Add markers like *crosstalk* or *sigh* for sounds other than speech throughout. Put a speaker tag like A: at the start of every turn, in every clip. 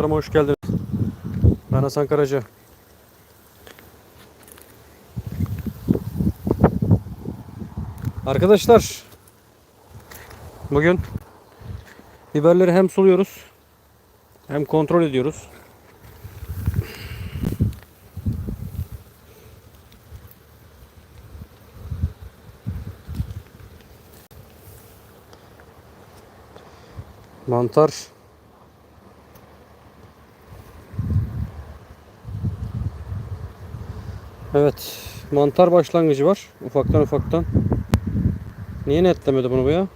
A: Kanalıma hoş geldiniz. Ben Hasan Karaca. Arkadaşlar bugün biberleri hem suluyoruz hem kontrol ediyoruz. Mantar Evet. Mantar başlangıcı var. Ufaktan ufaktan. Niye netlemedi bunu bu ya?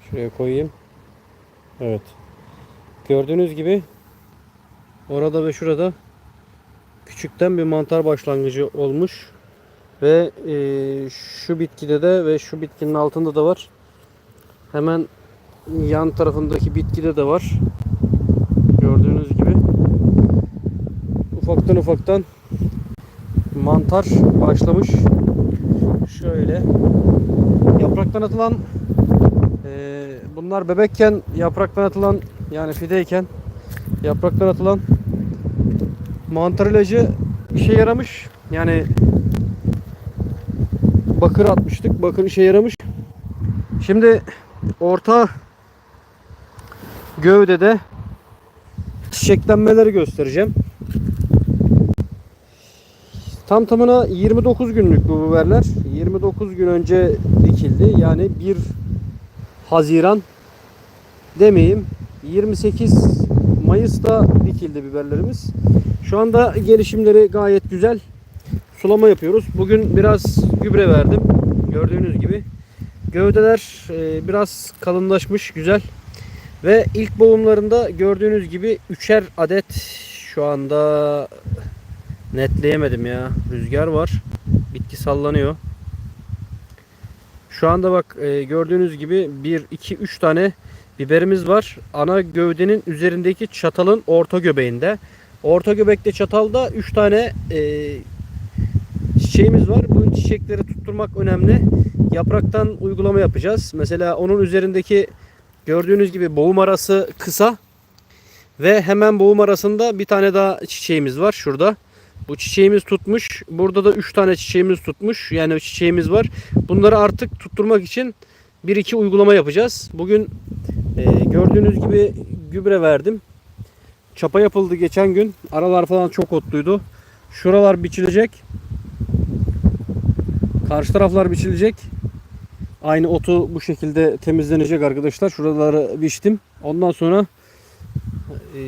A: Şuraya koyayım. Evet. Gördüğünüz gibi orada ve şurada küçükten bir mantar başlangıcı olmuş. Ve e, şu bitkide de ve şu bitkinin altında da var. Hemen yan tarafındaki bitkide de var. Gördüğünüz gibi ufaktan ufaktan mantar başlamış. Şöyle yapraktan atılan eee, bunlar bebekken yapraktan atılan yani fideyken yapraktan atılan mantar ilacı işe yaramış. Yani bakır atmıştık. Bakır işe yaramış. Şimdi orta gövdede çiçeklenmeleri göstereceğim. Tam tamına 29 günlük bu biberler. 29 gün önce dikildi. Yani 1 Haziran demeyeyim. 28 Mayıs'ta dikildi biberlerimiz. Şu anda gelişimleri gayet güzel. Sulama yapıyoruz. Bugün biraz gübre verdim. Gördüğünüz gibi. Gövdeler e, biraz kalınlaşmış, güzel. Ve ilk boğumlarında gördüğünüz gibi üçer adet şu anda netleyemedim ya. Rüzgar var. Bitki sallanıyor. Şu anda bak e, gördüğünüz gibi 1 2 3 tane biberimiz var. Ana gövdenin üzerindeki çatalın orta göbeğinde. Orta göbekte çatalda 3 tane e, çiçeğimiz var. Bu çiçekleri tutturmak önemli. Yapraktan uygulama yapacağız. Mesela onun üzerindeki gördüğünüz gibi boğum arası kısa. Ve hemen boğum arasında bir tane daha çiçeğimiz var şurada. Bu çiçeğimiz tutmuş. Burada da 3 tane çiçeğimiz tutmuş. Yani çiçeğimiz var. Bunları artık tutturmak için 1-2 uygulama yapacağız. Bugün e, gördüğünüz gibi gübre verdim. Çapa yapıldı geçen gün. Aralar falan çok otluydu. Şuralar biçilecek. Karşı taraflar biçilecek. Aynı otu bu şekilde temizlenecek arkadaşlar. Şuraları biçtim. Ondan sonra e,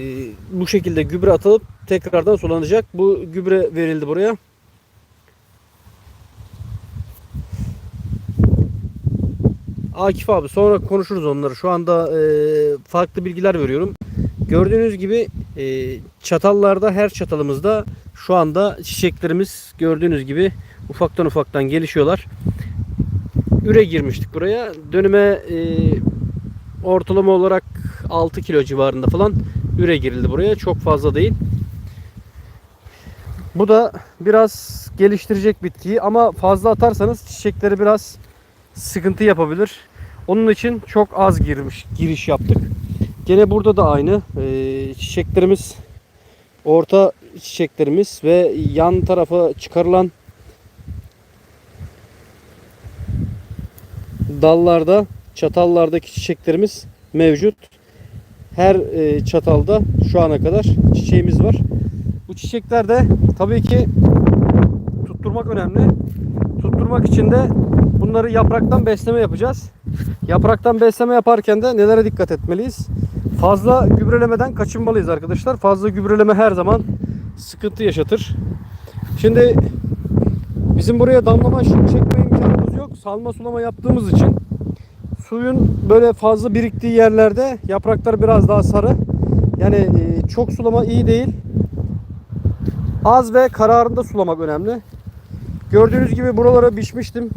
A: bu şekilde gübre atılıp tekrardan sulanacak. Bu gübre verildi buraya. Akif abi sonra konuşuruz onları. Şu anda e, farklı bilgiler veriyorum. Gördüğünüz gibi e, çatallarda her çatalımızda şu anda çiçeklerimiz gördüğünüz gibi ufaktan ufaktan gelişiyorlar. Üre girmiştik buraya. Dönüme e, ortalama olarak 6 kilo civarında falan üre girildi buraya. Çok fazla değil. Bu da biraz geliştirecek bitkiyi ama fazla atarsanız çiçekleri biraz sıkıntı yapabilir. Onun için çok az girmiş giriş yaptık. Gene burada da aynı. Ee, çiçeklerimiz orta çiçeklerimiz ve yan tarafa çıkarılan dallarda çatallardaki çiçeklerimiz mevcut. Her e, çatalda şu ana kadar çiçeğimiz var. Bu çiçekler de tabii ki tutturmak önemli. Tutturmak için de bunları yapraktan besleme yapacağız. Yapraktan besleme yaparken de nelere dikkat etmeliyiz? Fazla gübrelemeden kaçınmalıyız arkadaşlar. Fazla gübreleme her zaman sıkıntı yaşatır. Şimdi bizim buraya damlama çekme imkanımız yok. Salma sulama yaptığımız için suyun böyle fazla biriktiği yerlerde yapraklar biraz daha sarı. Yani e, çok sulama iyi değil. Az ve kararında sulamak önemli. Gördüğünüz gibi buralara biçmiştim.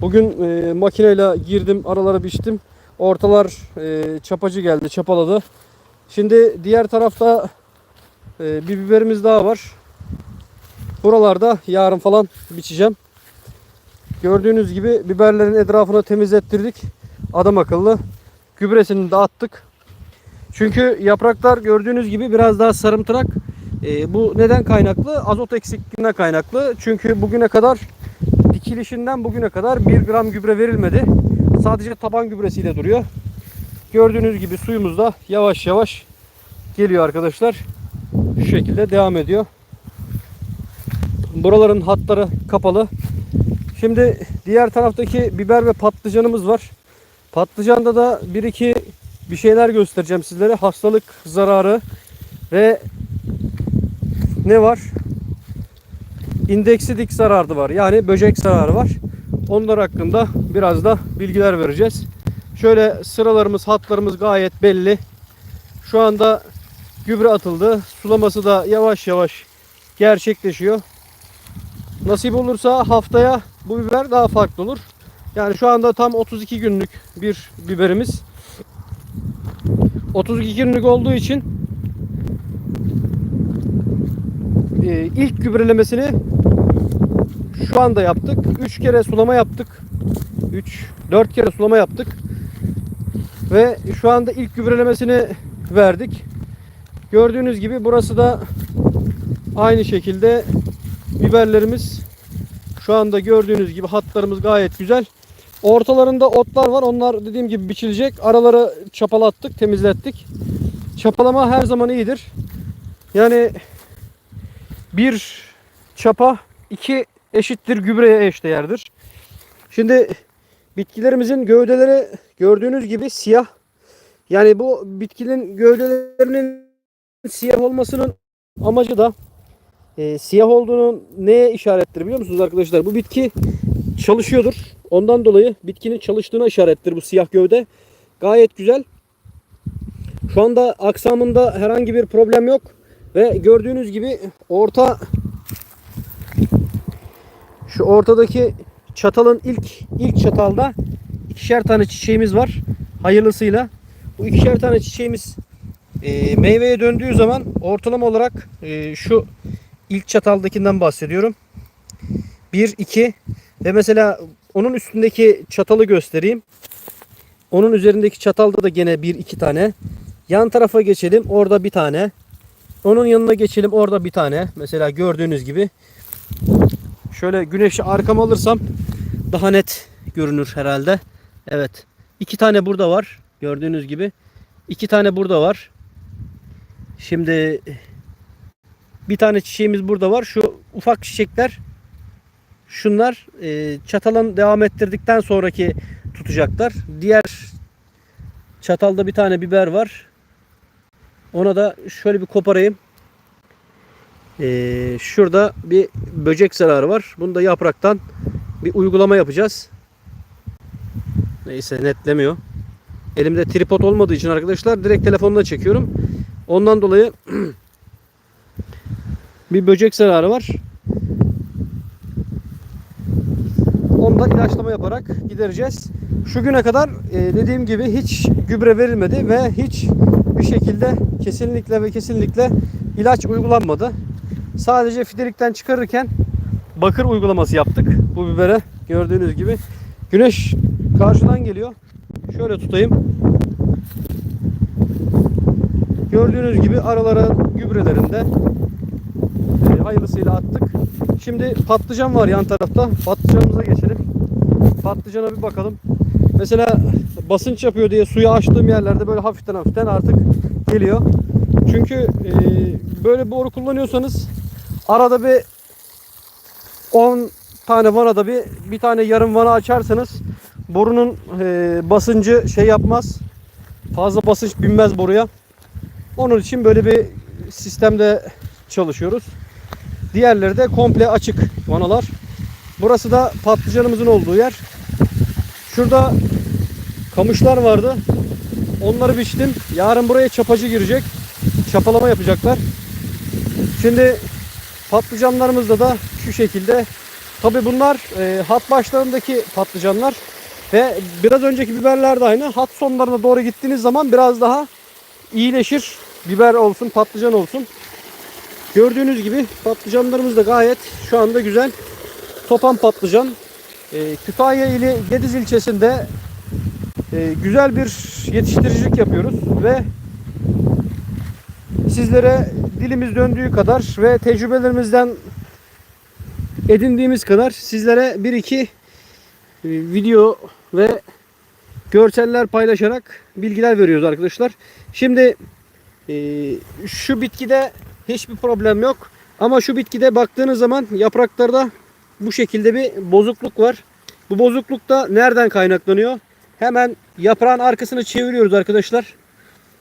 A: Bugün e, makineyle girdim, aralara biçtim. Ortalar e, çapacı geldi, çapaladı. Şimdi diğer tarafta e, bir biberimiz daha var. Buralarda yarın falan biçeceğim. Gördüğünüz gibi biberlerin etrafını temizlettirdik. Adam akıllı. Gübresini de attık. Çünkü yapraklar gördüğünüz gibi biraz daha sarımtırak. E, bu neden kaynaklı? Azot eksikliğine kaynaklı. Çünkü bugüne kadar dikilişinden bugüne kadar 1 gram gübre verilmedi. Sadece taban gübresiyle duruyor. Gördüğünüz gibi suyumuz da yavaş yavaş geliyor arkadaşlar. Şu şekilde devam ediyor. Buraların hatları kapalı. Şimdi diğer taraftaki biber ve patlıcanımız var. Patlıcanda da bir iki bir şeyler göstereceğim sizlere. Hastalık zararı ve ne var? İndeksidik zararı var. Yani böcek zararı var. Onlar hakkında biraz da bilgiler vereceğiz. Şöyle sıralarımız, hatlarımız gayet belli. Şu anda gübre atıldı. Sulaması da yavaş yavaş gerçekleşiyor. Nasip olursa haftaya bu biber daha farklı olur. Yani şu anda tam 32 günlük bir biberimiz. 32 günlük olduğu için e, ilk gübrelemesini şu anda yaptık. 3 kere sulama yaptık. 3 4 kere sulama yaptık. Ve şu anda ilk gübrelemesini verdik. Gördüğünüz gibi burası da aynı şekilde biberlerimiz şu anda gördüğünüz gibi hatlarımız gayet güzel. Ortalarında otlar var. Onlar dediğim gibi biçilecek. Araları çapalattık, temizlettik. Çapalama her zaman iyidir. Yani bir çapa iki eşittir gübreye eşdeğerdir. Şimdi bitkilerimizin gövdeleri gördüğünüz gibi siyah. Yani bu bitkinin gövdelerinin siyah olmasının amacı da e, siyah olduğunun neye işarettir biliyor musunuz arkadaşlar? Bu bitki çalışıyordur. Ondan dolayı bitkinin çalıştığına işarettir bu siyah gövde. Gayet güzel. Şu anda aksamında herhangi bir problem yok. Ve gördüğünüz gibi orta şu ortadaki çatalın ilk ilk çatalda ikişer tane çiçeğimiz var. Hayırlısıyla. Bu ikişer tane çiçeğimiz e, meyveye döndüğü zaman ortalama olarak e, şu ilk çataldakinden bahsediyorum. 1 2 ve mesela onun üstündeki çatalı göstereyim. Onun üzerindeki çatalda da gene 1 2 tane. Yan tarafa geçelim. Orada bir tane. Onun yanına geçelim. Orada bir tane. Mesela gördüğünüz gibi. Şöyle güneşi arkama alırsam daha net görünür herhalde. Evet. iki tane burada var. Gördüğünüz gibi. iki tane burada var. Şimdi bir tane çiçeğimiz burada var. Şu ufak çiçekler şunlar e, çatalın devam ettirdikten sonraki tutacaklar. Diğer çatalda bir tane biber var. Ona da şöyle bir koparayım. Ee, şurada bir böcek zararı var. Bunu da yapraktan bir uygulama yapacağız. Neyse netlemiyor. Elimde tripod olmadığı için arkadaşlar direkt telefonla çekiyorum. Ondan dolayı *clears throat* bir böcek zararı var. Ondan ilaçlama yaparak gidereceğiz. Şu güne kadar e, dediğim gibi hiç gübre verilmedi ve hiç bir şekilde kesinlikle ve kesinlikle ilaç uygulanmadı. Sadece fidelikten çıkarırken bakır uygulaması yaptık bu bibere. Gördüğünüz gibi güneş karşıdan geliyor. Şöyle tutayım. Gördüğünüz gibi aralara gübrelerinde hayırlısıyla attık. Şimdi patlıcan var yan tarafta. Patlıcanımıza geçelim. Patlıcana bir bakalım. Mesela basınç yapıyor diye suyu açtığım yerlerde böyle hafiften hafiften artık geliyor. Çünkü e, böyle boru kullanıyorsanız arada bir 10 tane vanada bir bir tane yarım vana açarsanız borunun e, basıncı şey yapmaz. Fazla basınç binmez boruya. Onun için böyle bir sistemde çalışıyoruz. Diğerleri de komple açık vanalar. Burası da patlıcanımızın olduğu yer. Şurada kamışlar vardı. Onları biçtim. Yarın buraya çapacı girecek. Çapalama yapacaklar. Şimdi patlıcanlarımızda da şu şekilde. Tabi bunlar e, hat başlarındaki patlıcanlar. Ve biraz önceki biberler de aynı. Hat sonlarına doğru gittiğiniz zaman biraz daha iyileşir. Biber olsun, patlıcan olsun. Gördüğünüz gibi patlıcanlarımız da gayet şu anda güzel. Topan patlıcan. E, Kütahya ili Gediz ilçesinde e, güzel bir yetiştiricilik yapıyoruz ve sizlere dilimiz döndüğü kadar ve tecrübelerimizden edindiğimiz kadar sizlere bir iki e, video ve görseller paylaşarak bilgiler veriyoruz arkadaşlar. Şimdi e, şu bitkide hiçbir problem yok. Ama şu bitkide baktığınız zaman yapraklarda bu şekilde bir bozukluk var. Bu bozukluk da nereden kaynaklanıyor? Hemen yaprağın arkasını çeviriyoruz arkadaşlar.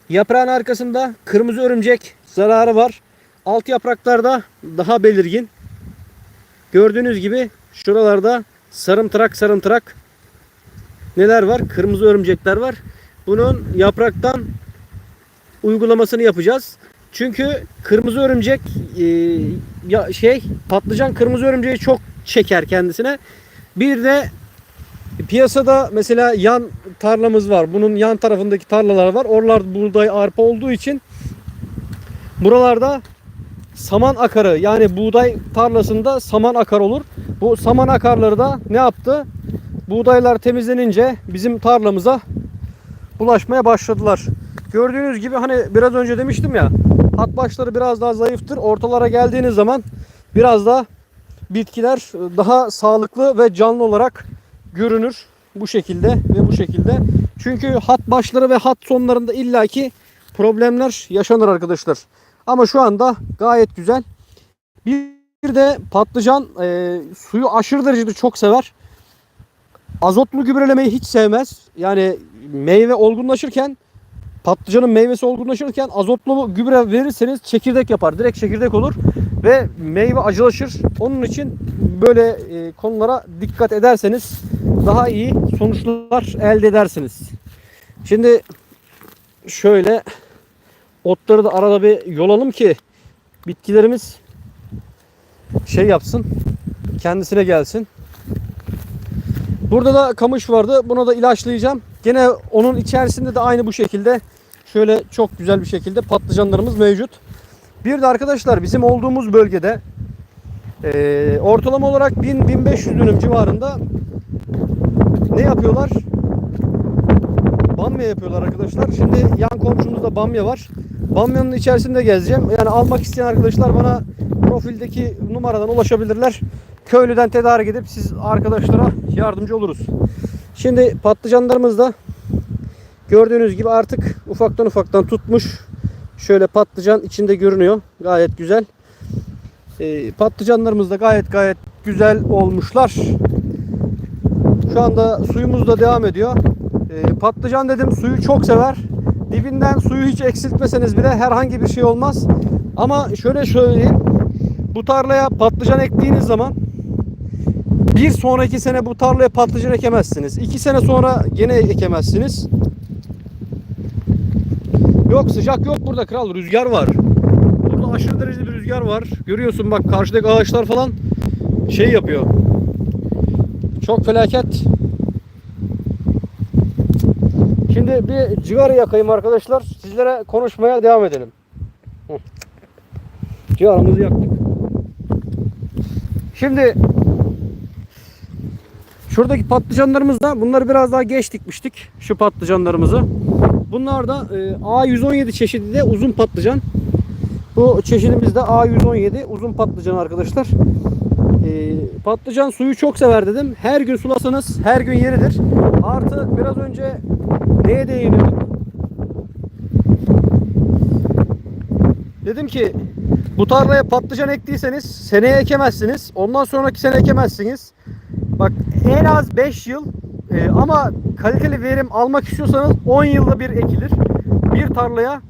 A: Yaprağın arkasında kırmızı örümcek zararı var. Alt yapraklarda daha belirgin. Gördüğünüz gibi şuralarda sarımtırak sarımtırak neler var? Kırmızı örümcekler var. Bunun yapraktan uygulamasını yapacağız. Çünkü kırmızı örümcek e, ya şey patlıcan kırmızı örümceği çok çeker kendisine. Bir de piyasada mesela yan tarlamız var. Bunun yan tarafındaki tarlalar var. Oralar buğday arpa olduğu için buralarda saman akarı yani buğday tarlasında saman akar olur. Bu saman akarları da ne yaptı? Buğdaylar temizlenince bizim tarlamıza bulaşmaya başladılar. Gördüğünüz gibi hani biraz önce demiştim ya hat başları biraz daha zayıftır. Ortalara geldiğiniz zaman biraz da bitkiler daha sağlıklı ve canlı olarak görünür. Bu şekilde ve bu şekilde. Çünkü hat başları ve hat sonlarında illaki problemler yaşanır arkadaşlar. Ama şu anda gayet güzel. Bir de patlıcan e, suyu aşırı derecede çok sever. Azotlu gübrelemeyi hiç sevmez. Yani meyve olgunlaşırken patlıcanın meyvesi olgunlaşırken azotlu gübre verirseniz çekirdek yapar. Direkt çekirdek olur ve meyve acılaşır. Onun için böyle e, konulara dikkat ederseniz daha iyi sonuçlar elde edersiniz. Şimdi şöyle otları da arada bir yolalım ki bitkilerimiz şey yapsın kendisine gelsin. Burada da kamış vardı. Buna da ilaçlayacağım. Gene onun içerisinde de aynı bu şekilde şöyle çok güzel bir şekilde patlıcanlarımız mevcut. Bir de arkadaşlar bizim olduğumuz bölgede e, ortalama olarak 1000-1500 dönüm civarında ne yapıyorlar? Bamya yapıyorlar arkadaşlar. Şimdi yan komşumuzda bamya var. Bamyanın içerisinde gezeceğim. Yani almak isteyen arkadaşlar bana profildeki numaradan ulaşabilirler. Köylüden tedarik edip siz arkadaşlara yardımcı oluruz. Şimdi patlıcanlarımız da gördüğünüz gibi artık ufaktan ufaktan tutmuş. Şöyle patlıcan içinde görünüyor. Gayet güzel. Ee, patlıcanlarımız da gayet gayet güzel olmuşlar. Şu anda suyumuz da devam ediyor. Ee, patlıcan dedim suyu çok sever. Dibinden suyu hiç eksiltmeseniz bile herhangi bir şey olmaz. Ama şöyle söyleyeyim. Bu tarlaya patlıcan ektiğiniz zaman bir sonraki sene bu tarlaya patlıcan ekemezsiniz. İki sene sonra gene ekemezsiniz. Yok sıcak yok burada kral rüzgar var. Burada aşırı derecede bir rüzgar var. Görüyorsun bak karşıdaki ağaçlar falan şey yapıyor. Çok felaket. Şimdi bir cigara yakayım arkadaşlar. Sizlere konuşmaya devam edelim. Cigaramızı yaktık. Şimdi şuradaki patlıcanlarımız da bunları biraz daha geç dikmiştik. Şu patlıcanlarımızı. Bunlar da e, A117 çeşidi de uzun patlıcan. Bu çeşidimiz de A117 uzun patlıcan arkadaşlar. E, patlıcan suyu çok sever dedim. Her gün sulasanız her gün yeridir. Artı biraz önce neye değiniyorduk? Dedim ki bu tarlaya patlıcan ektiyseniz seneye ekemezsiniz. Ondan sonraki sene ekemezsiniz. Bak en az 5 yıl e, ama kaliteli verim almak istiyorsanız 10 yılda bir ekilir. Bir tarlaya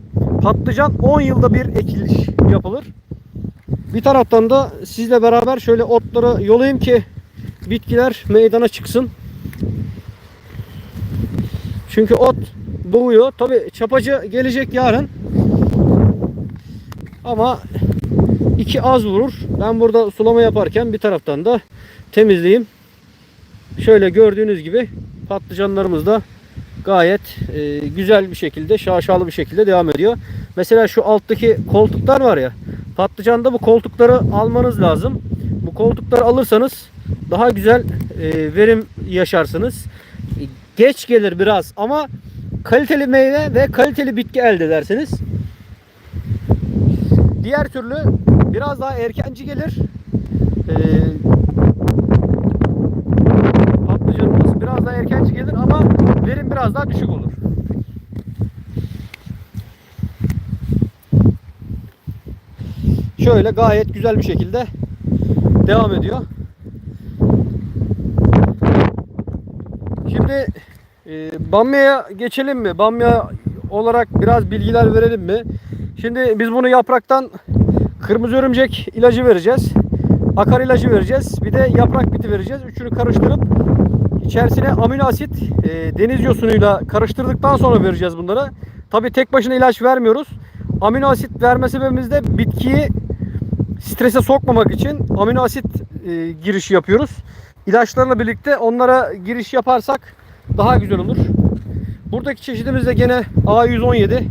A: patlıcan 10 yılda bir ekiliş yapılır. Bir taraftan da sizle beraber şöyle otları yolayım ki bitkiler meydana çıksın. Çünkü ot doğuyor. Tabi çapacı gelecek yarın. Ama iki az vurur. Ben burada sulama yaparken bir taraftan da temizleyeyim. Şöyle gördüğünüz gibi patlıcanlarımız da gayet e, güzel bir şekilde, şaşalı bir şekilde devam ediyor. Mesela şu alttaki koltuklar var ya, patlıcanda bu koltukları almanız lazım. Bu koltukları alırsanız daha güzel e, verim yaşarsınız. Geç gelir biraz ama kaliteli meyve ve kaliteli bitki elde edersiniz. diğer türlü biraz daha erkenci gelir. Ee, patlıcanımız biraz daha erkenci gelir ama verim biraz daha düşük olur. Şöyle gayet güzel bir şekilde devam ediyor. Şimdi e, Bamya'ya geçelim mi? Bamya olarak biraz bilgiler verelim mi? Şimdi biz bunu yapraktan kırmızı örümcek ilacı vereceğiz. Akar ilacı vereceğiz. Bir de yaprak biti vereceğiz. Üçünü karıştırıp içerisine amino asit e, deniz yosunuyla karıştırdıktan sonra vereceğiz bunları. Tabi tek başına ilaç vermiyoruz. Amino asit verme sebebimiz de bitkiyi strese sokmamak için amino asit e, girişi yapıyoruz. İlaçlarla birlikte onlara giriş yaparsak daha güzel olur. Buradaki çeşidimiz de gene A117.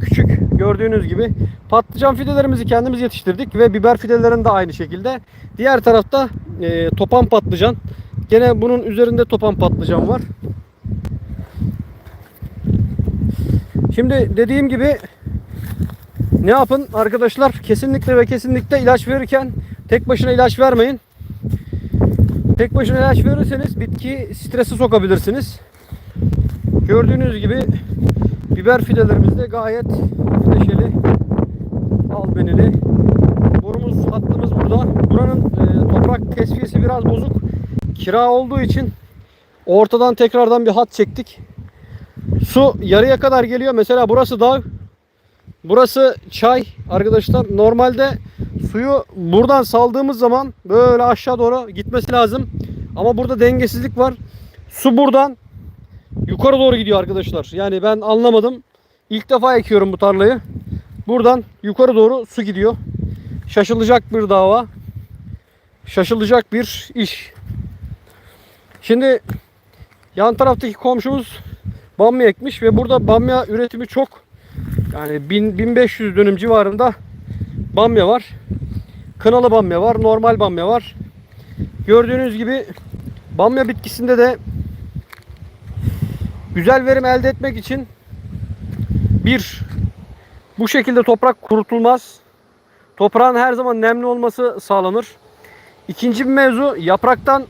A: Küçük gördüğünüz gibi. Patlıcan fidelerimizi kendimiz yetiştirdik ve biber fidelerini de aynı şekilde. Diğer tarafta e, topan patlıcan. Gene bunun üzerinde topan patlıcan var. Şimdi dediğim gibi ne yapın arkadaşlar? Kesinlikle ve kesinlikle ilaç verirken tek başına ilaç vermeyin. Tek başına ilaç verirseniz bitki strese sokabilirsiniz. Gördüğünüz gibi biber fidelerimiz de gayet neşeli, albenili. Borumuz, hattımız burada. Buranın e, toprak tesviyesi biraz bozuk. Kira olduğu için ortadan tekrardan bir hat çektik. Su yarıya kadar geliyor. Mesela burası dağ. Burası çay arkadaşlar. Normalde suyu buradan saldığımız zaman böyle aşağı doğru gitmesi lazım. Ama burada dengesizlik var. Su buradan yukarı doğru gidiyor arkadaşlar. Yani ben anlamadım. İlk defa ekiyorum bu tarlayı. Buradan yukarı doğru su gidiyor. Şaşılacak bir dava. Şaşılacak bir iş. Şimdi yan taraftaki komşumuz bamya ekmiş ve burada bamya üretimi çok. Yani 1000 1500 dönüm civarında bamya var. Kınalı bamya var, normal bamya var. Gördüğünüz gibi bamya bitkisinde de güzel verim elde etmek için bir bu şekilde toprak kurutulmaz. Toprağın her zaman nemli olması sağlanır. İkinci bir mevzu yapraktan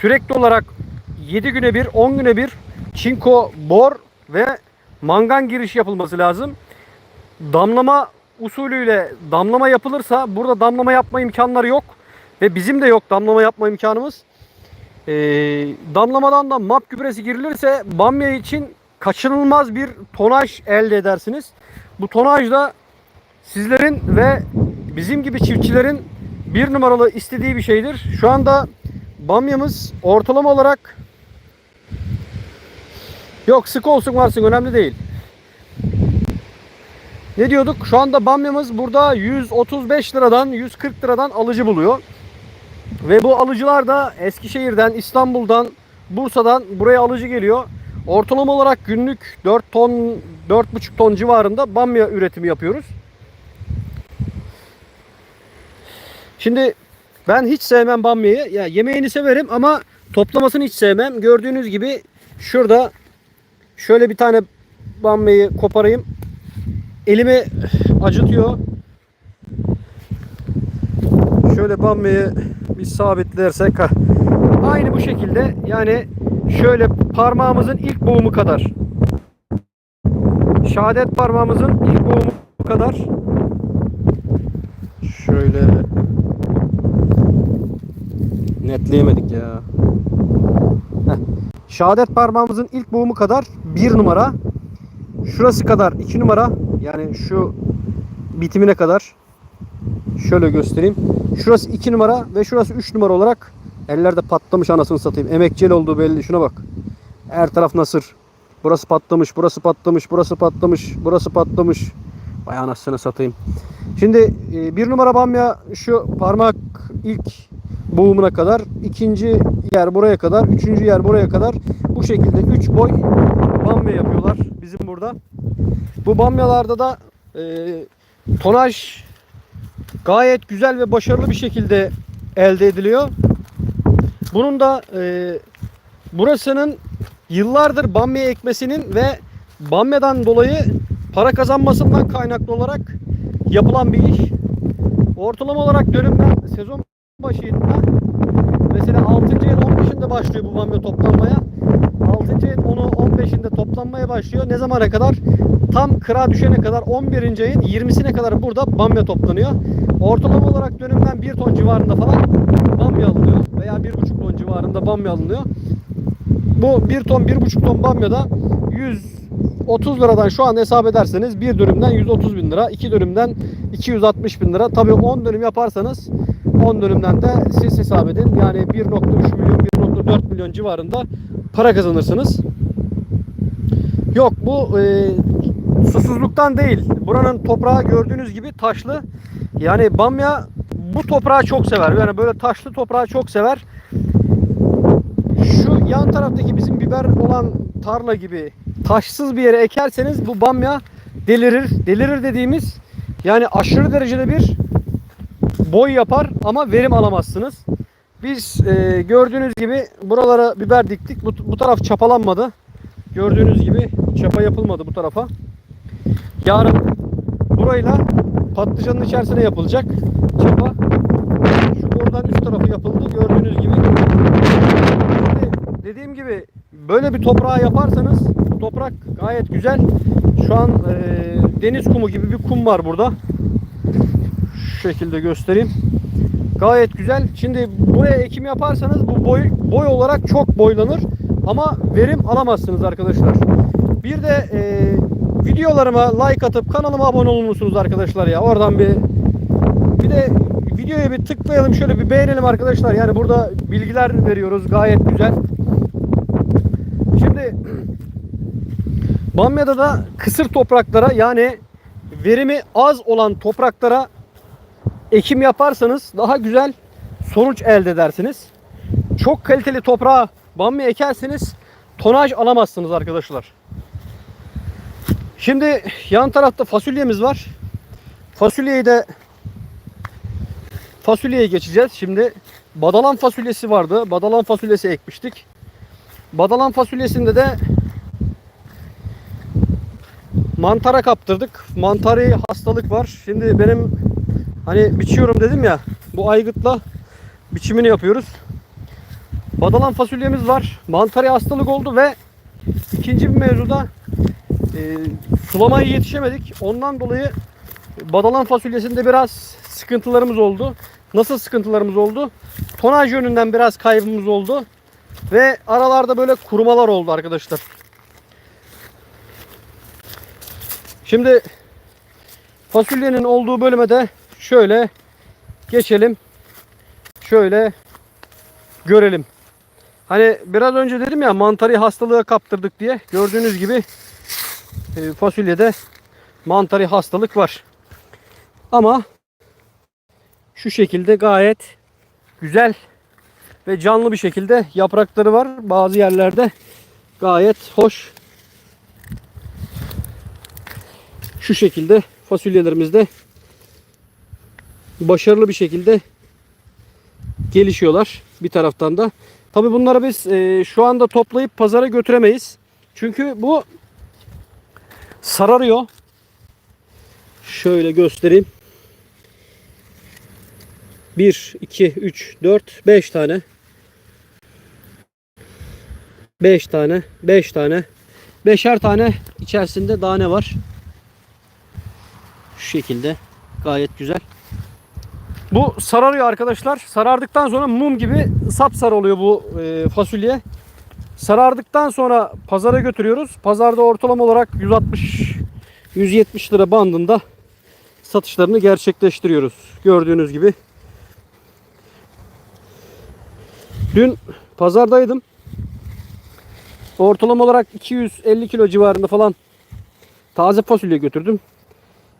A: sürekli olarak 7 güne bir, 10 güne bir çinko, bor ve mangan giriş yapılması lazım. Damlama usulüyle damlama yapılırsa burada damlama yapma imkanları yok. Ve bizim de yok damlama yapma imkanımız. Ee, damlamadan da map gübresi girilirse bamya için kaçınılmaz bir tonaj elde edersiniz. Bu tonaj da sizlerin ve bizim gibi çiftçilerin bir numaralı istediği bir şeydir. Şu anda bamyamız ortalama olarak yok sık olsun varsın önemli değil. Ne diyorduk? Şu anda bamyamız burada 135 liradan 140 liradan alıcı buluyor. Ve bu alıcılar da Eskişehir'den, İstanbul'dan, Bursa'dan buraya alıcı geliyor. Ortalama olarak günlük 4 ton, 4,5 ton civarında bamya üretimi yapıyoruz. Şimdi ben hiç sevmem bamyayı. Ya yemeğini severim ama toplamasını hiç sevmem. Gördüğünüz gibi şurada şöyle bir tane bamyayı koparayım. Elimi acıtıyor. Şöyle bamyayı bir sabitlersek aynı bu şekilde yani şöyle parmağımızın ilk boğumu kadar şehadet parmağımızın ilk boğumu kadar şöyle netleyemedik ya. Heh. Parmağımızın ilk boğumu kadar bir numara. Şurası kadar iki numara. Yani şu bitimine kadar. Şöyle göstereyim. Şurası 2 numara ve şurası 3 numara olarak ellerde patlamış anasını satayım. Emekçeli olduğu belli. Şuna bak. Her taraf nasır. Burası patlamış, burası patlamış, burası patlamış, burası patlamış. Vay anasını satayım. Şimdi e, bir numara bamya şu parmak ilk boğumuna kadar, ikinci yer buraya kadar, üçüncü yer buraya kadar bu şekilde 3 boy bamya yapıyorlar bizim burada. Bu bamyalarda da e, tonaj gayet güzel ve başarılı bir şekilde elde ediliyor. Bunun da e, burasının yıllardır bamya ekmesinin ve bamyadan dolayı para kazanmasından kaynaklı olarak yapılan bir iş. Ortalama olarak dönümden sezon başında mesela 6. ayın 15'inde başlıyor bu bamya toplanmaya. 6. ayın 10'u 15'inde toplanmaya başlıyor. Ne zamana kadar? Tam kıra düşene kadar 11. ayın 20'sine kadar burada bamya toplanıyor. Ortalama olarak dönümden 1 ton civarında falan bamya alınıyor. Veya 1,5 ton civarında bamya alınıyor. Bu 1 ton 1,5 ton bamyada 100 30 liradan şu an hesap ederseniz bir dönümden 130 bin lira, iki dönümden 260 bin lira. Tabii 10 dönüm yaparsanız 10 dönümden de siz hesap edin. Yani 1.3 milyon, 1.4 milyon civarında para kazanırsınız. Yok bu e, susuzluktan değil. Buranın toprağı gördüğünüz gibi taşlı. Yani bamya bu toprağı çok sever. Yani böyle taşlı toprağı çok sever. Şu yan taraftaki bizim biber olan tarla gibi taşsız bir yere ekerseniz bu bamya delirir. Delirir dediğimiz yani aşırı derecede bir boy yapar ama verim alamazsınız. Biz e, gördüğünüz gibi buralara biber diktik. Bu, bu taraf çapalanmadı. Gördüğünüz gibi çapa yapılmadı bu tarafa. Yarın burayla patlıcanın içerisine yapılacak çapa. Şu buradan üst tarafı yapıldı. Gördüğünüz gibi. Dediğim gibi böyle bir toprağa yaparsanız toprak gayet güzel. Şu an e, deniz kumu gibi bir kum var burada. Şu şekilde göstereyim. Gayet güzel. Şimdi buraya ekim yaparsanız bu boy boy olarak çok boylanır ama verim alamazsınız arkadaşlar. Bir de e, videolarıma like atıp kanalıma abone olur musunuz arkadaşlar ya? Oradan bir bir de videoya bir tıklayalım şöyle bir beğenelim arkadaşlar. Yani burada bilgiler veriyoruz gayet güzel. Şimdi Bamya'da da kısır topraklara yani verimi az olan topraklara ekim yaparsanız daha güzel sonuç elde edersiniz. Çok kaliteli toprağa bamya ekerseniz tonaj alamazsınız arkadaşlar. Şimdi yan tarafta fasulyemiz var. Fasulyeyi de fasulyeye geçeceğiz. Şimdi badalan fasulyesi vardı. Badalan fasulyesi ekmiştik. Badalan fasulyesinde de mantara kaptırdık. Mantari hastalık var. Şimdi benim hani biçiyorum dedim ya bu aygıtla biçimini yapıyoruz. Badalan fasulyemiz var. Mantari hastalık oldu ve ikinci bir mevzuda e, sulamaya yetişemedik. Ondan dolayı badalan fasulyesinde biraz sıkıntılarımız oldu. Nasıl sıkıntılarımız oldu? Tonaj yönünden biraz kaybımız oldu. Ve aralarda böyle kurumalar oldu arkadaşlar. Şimdi fasulyenin olduğu bölüme de şöyle geçelim. Şöyle görelim. Hani biraz önce dedim ya mantari hastalığa kaptırdık diye. Gördüğünüz gibi e, fasulyede mantari hastalık var. Ama şu şekilde gayet güzel ve canlı bir şekilde yaprakları var. Bazı yerlerde gayet hoş. Şu şekilde fasulyelerimizde başarılı bir şekilde gelişiyorlar bir taraftan da. Tabi bunları biz e, şu anda toplayıp pazara götüremeyiz. Çünkü bu sararıyor. Şöyle göstereyim. 1, 2, 3, 4, 5 tane. 5 tane, 5 tane. Beşer tane içerisinde tane var. Şu şekilde. Gayet güzel. Bu sararıyor arkadaşlar. Sarardıktan sonra mum gibi sapsarı oluyor bu e, fasulye. Sarardıktan sonra pazara götürüyoruz. Pazarda ortalama olarak 160 170 lira bandında satışlarını gerçekleştiriyoruz. Gördüğünüz gibi. Dün pazardaydım. Ortalama olarak 250 kilo civarında falan taze fasulye götürdüm.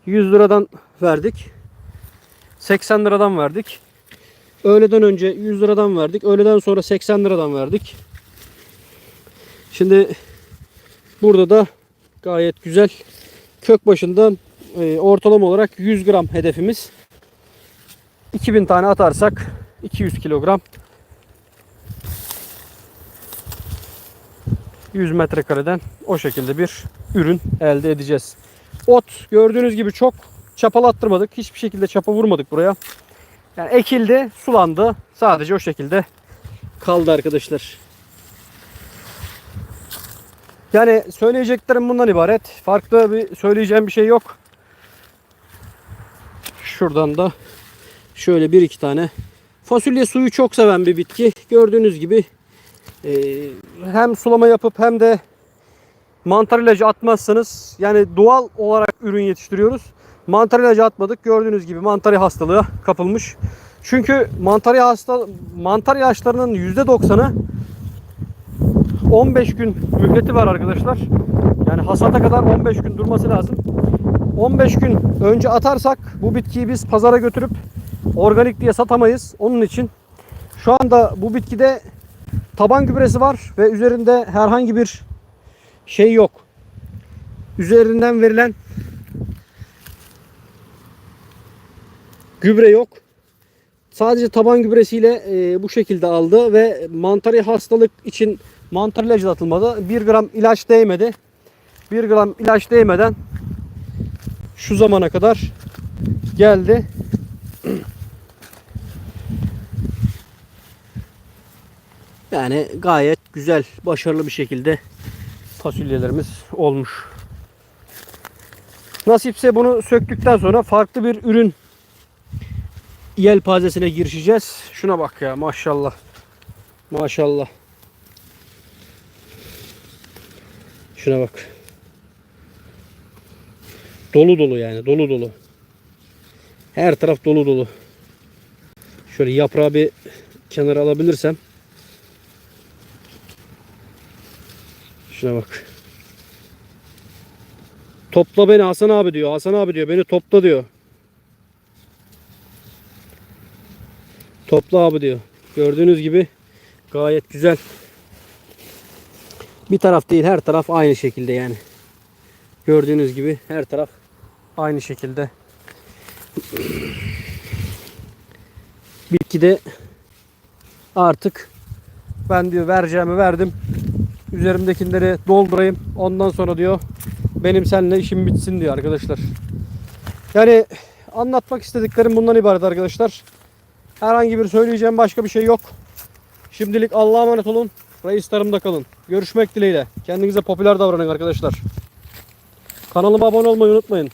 A: 100 liradan verdik. 80 liradan verdik. Öğleden önce 100 liradan verdik. Öğleden sonra 80 liradan verdik. Şimdi burada da gayet güzel kök başından e, ortalama olarak 100 gram hedefimiz. 2000 tane atarsak 200 kilogram 100 metrekareden o şekilde bir ürün elde edeceğiz. Ot gördüğünüz gibi çok çapalattırmadık. Hiçbir şekilde çapa vurmadık buraya. Yani ekildi, sulandı. Sadece o şekilde kaldı arkadaşlar. Yani söyleyeceklerim bundan ibaret. Farklı bir söyleyeceğim bir şey yok. Şuradan da şöyle bir iki tane fasulye suyu çok seven bir bitki. Gördüğünüz gibi hem sulama yapıp hem de mantar ilacı atmazsanız yani doğal olarak ürün yetiştiriyoruz. Mantar ilacı atmadık. Gördüğünüz gibi mantarya hastalığı kapılmış. Çünkü mantarya hasta mantar ilaçlarının %90'ı 15 gün müddeti var arkadaşlar. Yani hasata kadar 15 gün durması lazım. 15 gün önce atarsak bu bitkiyi biz pazara götürüp organik diye satamayız. Onun için şu anda bu bitkide taban gübresi var ve üzerinde herhangi bir şey yok. Üzerinden verilen gübre yok. Sadece taban gübresiyle e, bu şekilde aldı ve mantarı hastalık için mantar ilacı atılmadı. 1 gram ilaç değmedi. 1 gram ilaç değmeden şu zamana kadar geldi. Yani gayet güzel, başarılı bir şekilde fasulyelerimiz olmuş. Nasipse bunu söktükten sonra farklı bir ürün yelpazesine girişeceğiz. Şuna bak ya maşallah. Maşallah. Şuna bak. Dolu dolu yani dolu dolu. Her taraf dolu dolu. Şöyle yaprağı bir kenara alabilirsem. Şuna bak. Topla beni Hasan abi diyor. Hasan abi diyor. Beni topla diyor. Topla abi diyor. Gördüğünüz gibi gayet güzel. Bir taraf değil her taraf aynı şekilde yani. Gördüğünüz gibi her taraf aynı şekilde. Bitkide artık ben diyor vereceğimi verdim. Üzerimdekileri doldurayım. Ondan sonra diyor benim seninle işim bitsin diyor arkadaşlar. Yani anlatmak istediklerim bundan ibaret arkadaşlar. Herhangi bir söyleyeceğim başka bir şey yok. Şimdilik Allah'a emanet olun. Reis tarımda kalın. Görüşmek dileğiyle. Kendinize popüler davranın arkadaşlar. Kanalıma abone olmayı unutmayın.